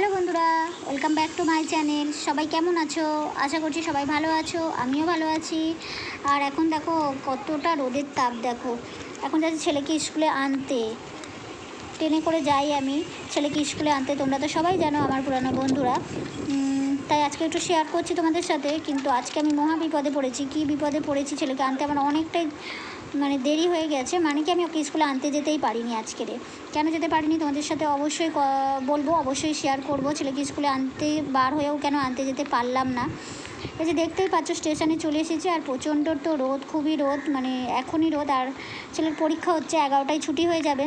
Hello বন্ধুরা welcome back to my channel সবাই কেমন আছো? আশা করছি সবাই ভালো আছো, আমিও ভালো আছি। আর এখন দেখো, কতটা রোদের তাপ দেখো। এখন যাচ্ছি ছেলেকে স্কুলে আনতে। ট্রেনে করে যাই আমি ছেলেকে স্কুলে আনতে। তোমরা তো সবাই জানো আমার পুরানো বন্ধুরা। তাই আজকে একটু শেয়ার করছি তোমাদের সাথে। কিন্তু আজকে আমি মহা বিপদে পড়েছি। কি বিপদে পড়েছি ছেলেকে আনতে? আমার অনেকটাই মানে দেরি হয়ে গেছে। মানে কি আমি ওকে স্কুলে আনতে যেতেই পারিনি আজকেরে। কেন যেতে পারিনি তোমাদের সাথে অবশ্যই বলব, অবশ্যই শেয়ার করব। ছেলেকে স্কুলে আনতে, বার হয়েও কেন আনতে যেতে পারলাম না। এই যে দেখতেই পাচ্ছ স্টেশনে চলে এসেছি আর প্রচণ্ড তো রোদ, খুবই রোদ মানে এখনই রোদ। আর ছেলের পরীক্ষা হচ্ছে এগারোটায় ছুটি হয়ে যাবে।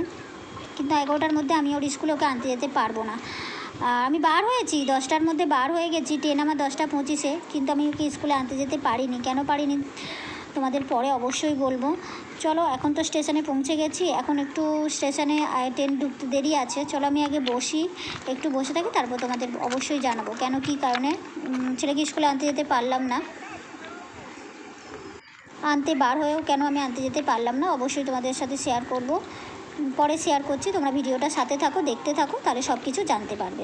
কিন্তু এগারোটার মধ্যে আমি ওর স্কুলে ওকে আনতে যেতে পারব না। আমি বার হয়েছি, দশটার মধ্যে বার হয়ে গেছি ট্রেন আমার দশটা পঁচিশে। কিন্তু আমি ওকে স্কুলে আনতে যেতে পারিনি। কেন পারিনি? তোমাদের পরে অবশ্যই বলব। চলো, এখন তো স্টেশনে পৌঁছে গেছি। এখন একটু স্টেশনে ট্রেন ঢুকতে দেরি আছে। চলো, আমি আগে বসি, একটু বসে থাকি, তারপর তোমাদের অবশ্যই জানাব। কেন, কী কারণে? ছেলেকে স্কুলে আনতে যেতে পারলাম না। আনতে বার হয়েও কেন আমি আনতে যেতে পারলাম না, অবশ্যই তোমাদের সাথে শেয়ার করব। পরে শেয়ার করছি, তোমরা ভিডিওটা সাথে থাকো, দেখতে থাকো, তাহলে সব কিছু জানতে পারবে।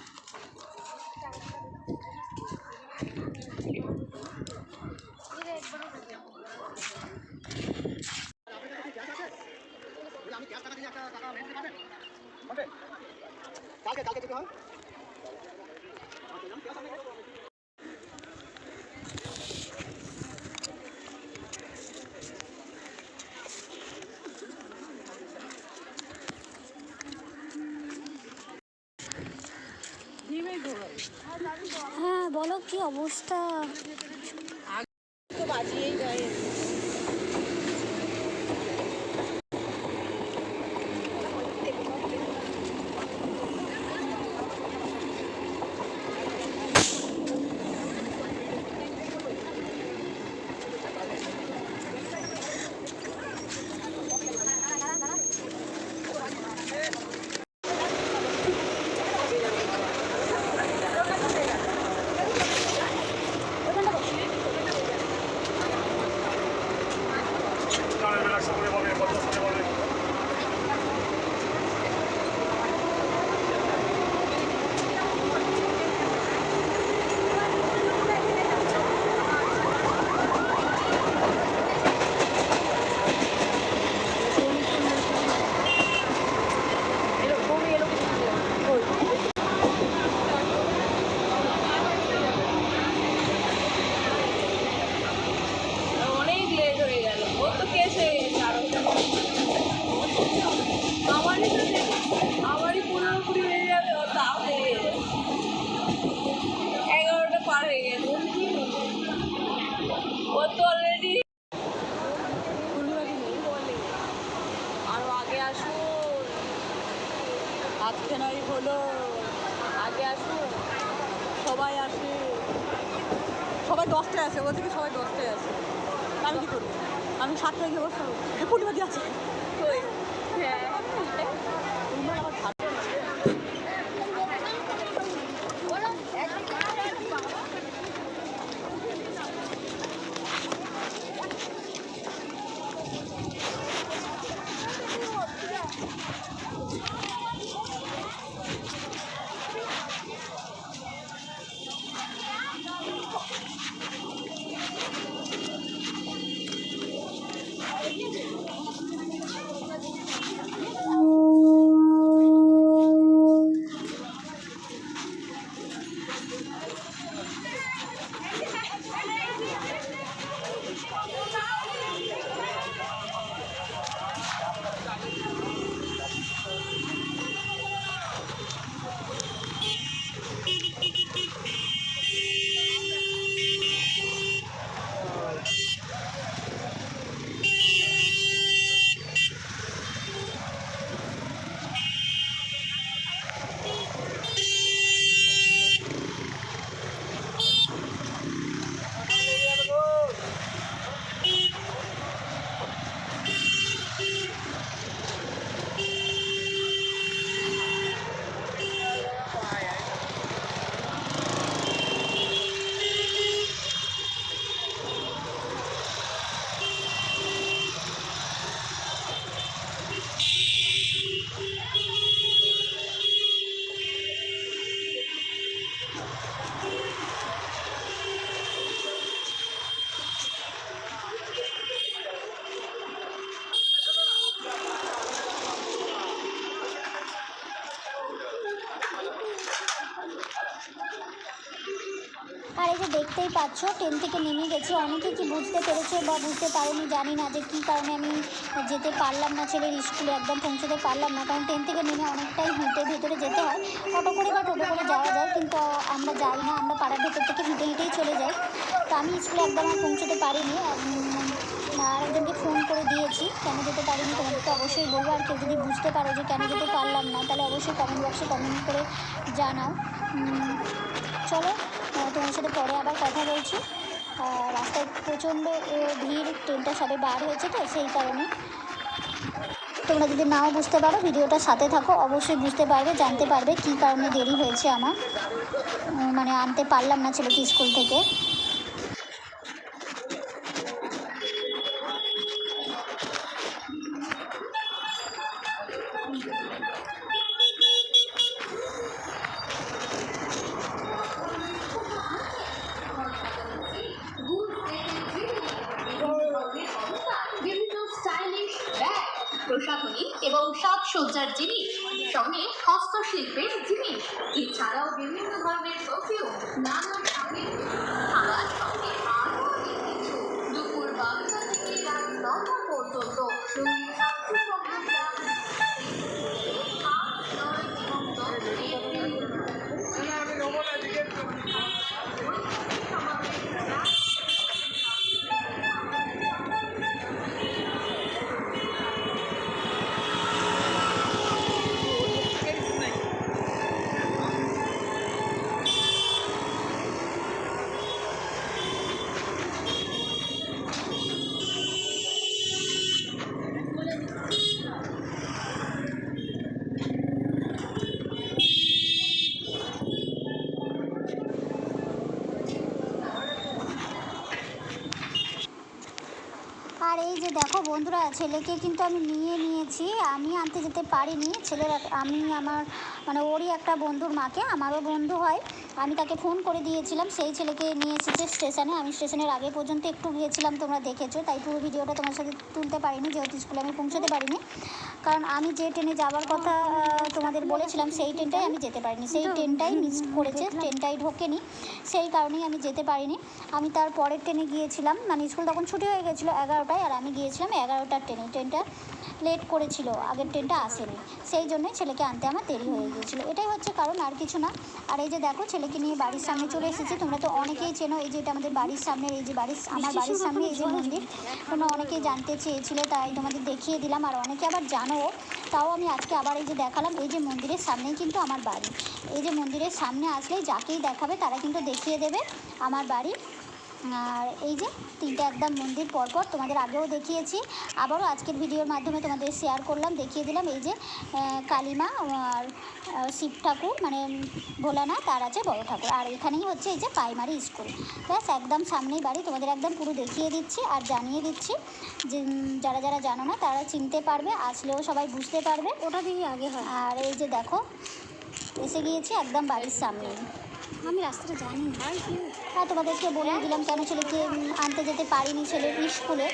কালকে কালকে যেতে হয় হ্যাঁ বলো কি অবস্থা তো বাজিয়েই যায় অনেক লেট হয়ে গেল ও তো কেস হয়ে গেছে আরও আমারই তো দেখো, আমারই পনেরো কুড়ি হয়ে যাবে ও তাও দেরি হয়ে যাবে। এগারোটা পার হয়ে গেছে ও তো অলরেডি আরও আগে আসুন আজকে নয় হলো আগে আসুন সবাই আসে। সবাই দশটায় আসে বলছে থেকে সবাই দশটায় আসে। আমি কি করব? আমি সাতটায় গিয়ে বসে দিয়ে আছে হ্যাঁ। দেখতেই পাচ্ছ ট্রেন থেকে নেমে গেছি। অনেকে কি বুঝতে পেরেছে বা বুঝতে পারেনি, জানি না যে কী কারণে আমি যেতে পারলাম না, ছেলের স্কুলে একদম পৌঁছতে পারলাম না। কারণ ট্রেন থেকে নেমে অনেকটাই হেঁটে ভেতরে যেতে হয়। অটো করে বা টোটো করে যাওয়া যায়, কিন্তু আমরা যাই না, আমরা পাড়ার ভেতর থেকে হেঁটে হেঁটেই চলে যাই। তো আমি স্কুলে একদম আর পৌঁছতে পারিনি। আর একজনকে ফোন করে দিয়েছি, কেন যেতে পারিনি তোমাদেরকে অবশ্যই বলব। আর কেউ যদি বুঝতে পারো যে কেন যেতে পারলাম না, তাহলে অবশ্যই কমেন্ট বক্সে কমেন্ট করে জানাও। চলো তোমার সাথে পরে আবার কথা বলছি। রাস্তায় প্রচণ্ড ভিড় ট্রেনটা সবে বার হয়েছে তো, সেই কারণে। তোমরা যদি নাও বুঝতে পারো, ভিডিওটা সাথে থাকো, অবশ্যই বুঝতে পারবে, জানতে পারবে কী কারণে দেরি হয়েছে আমার। মানে আনতে পারলাম না ছেলেকে স্কুল থেকে। হস্তশিল্পের জিনিস এছাড়াও বিভিন্ন ধরনের পারফিউম নানান ছেলেকে কিন্তু আমি নিয়ে নিয়েছি আমি আনতে যেতে পারিনি। ছেলের, আমি আমার মানে ওরই একটা বন্ধুর মাকে, আমারও বন্ধু হয়। আমি তাকে ফোন করে দিয়েছিলাম, সেই ছেলেকে নিয়ে এসেছে স্টেশনে। আমি স্টেশনের আগে পর্যন্ত একটু গিয়েছিলাম, তোমরা দেখেছ, তাই পুরো ভিডিওটা তোমার সাথে তুলতে পারিনি, যেহেতু স্কুলে আমি পৌঁছতে পারিনি। কারণ আমি যে ট্রেনে যাওয়ার কথা তোমাদের বলেছিলাম, সেই ট্রেনটাই আমি যেতে পারিনি। সেই ট্রেনটাই মিস করেছে, ট্রেনটাই ঢোকেনি, সেই কারণেই আমি যেতে পারিনি। আমি তার পরের ট্রেনে গিয়েছিলাম মানে স্কুল তখন ছুটি হয়ে গেছিল এগারোটায়, আর আমি গিয়েছিলাম এগারোটার ট্রেনে। ট্রেনটা লেট করেছিল, আগের ট্রেনটা আসেনি। সেই জন্যই ছেলেকে আনতে আমার দেরি হয়ে গিয়েছিল। এটাই হচ্ছে কারণ, আর কিছু না। আর এই যে দেখো, ছেলেকে নিয়ে বাড়ির সামনে চলে এসেছি। তোমরা তো অনেকেই চেনো এই যে এটা আমাদের বাড়ির সামনে, এই যে বাড়ির, আমার বাড়ির সামনে এই যে মন্দির। তোমরা অনেকেই জানতে চেয়েছিলে, তাই তোমাদের দেখিয়ে দিলাম। আর অনেকে আবার জানো, তাও আমি আজকে আবার এই যে দেখালাম, এই যে মন্দিরের সামনেই কিন্তু আমার বাড়ি। এই যে মন্দিরের সামনে আসলেই যাকেই দেখাবে, তারা কিন্তু দেখিয়ে দেবে আমার বাড়ি। আর এই যে তিনটে একদম মন্দির পরপর তোমাদের আগেও দেখিয়েছি আবারও আজকের ভিডিওর মাধ্যমে তোমাদের শেয়ার করলাম দেখিয়ে দিলাম। এই যে কালিমা আর শিব ঠাকুর মানে ভোলানাথ আর আছে বড় ঠাকুর। আর এখানেই হচ্ছে এই যে প্রাইমারি স্কুল ব্যাস একদম সামনেই বাড়ি তোমাদের একদম পুরো দেখিয়ে দিচ্ছি আর জানিয়ে দিচ্ছি যে যারা যারা জানো না তারা চিনতে পারবে আসলেও সবাই বুঝতে পারবে। ওটা দিয়ে আগে হয়। আর এই যে দেখো এসে গিয়েছি একদম বাড়ির সামনে। আমি রাস্তাটা জানি হ্যাঁ তোমাদেরকে বলে দিলাম কেন ছেলেকে আনতে যেতে পারিনি ছেলের স্কুলে।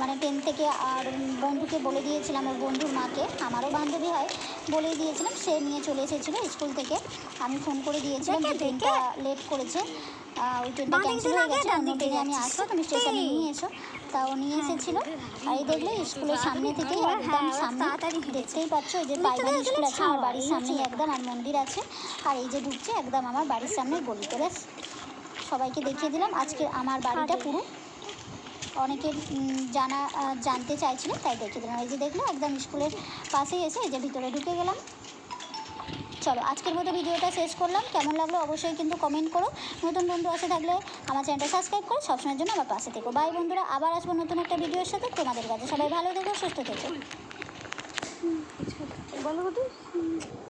মানে টেন থেকে আর বন্ধুকে বলে দিয়েছিলাম ওর বন্ধুর মাকে আমারও বান্ধবী হয় বলে দিয়েছিলাম সে নিয়ে চলে এসেছিল স্কুল থেকে। আমি ফোন করে দিয়েছিলাম যে ট্রেনটা লেট করেছে। ওই ট্রেনটা ক্যান্সেল হয়ে গেছে অন্য ট্রেনে আমি আসব তুমি স্টেশনে নিয়ে এসো। তা ও নিয়ে এসেছিল। আর এই দেখলে স্কুলের সামনে থেকেই একদম সামনে দেখতেই পাচ্ছ যে প্রাইমারি স্কুল আছে আমার বাড়ির সামনেই একদম আর মন্দির আছে। আর এই যে ঢুকছে একদম আমার বাড়ির সামনে গলিতে ব্যাস সবাইকে দেখিয়ে দিলাম। আজকে আমার বাড়িটা পুরো। অনেকে জানা জানতে চাইছিলেন তাই দেখিয়ে দিলাম। এই যে দেখল একদম স্কুলের পাশেই এসে এই যে ভিতরে ঢুকে গেলাম। চলো, আজকের মতো ভিডিওটা শেষ করলাম। কেমন লাগল অবশ্যই কিন্তু কমেন্ট করো। নতুন বন্ধু আসে থাকলে আমার চ্যানেলটা সাবস্ক্রাইব করো। সবসময়ের জন্য আমার পাশে থেকো। বাই বন্ধুরা, আবার আসব নতুন একটা ভিডিওর সাথে। তোমাদের কাছে সবাই ভালো থেকো, সুস্থ থেকো।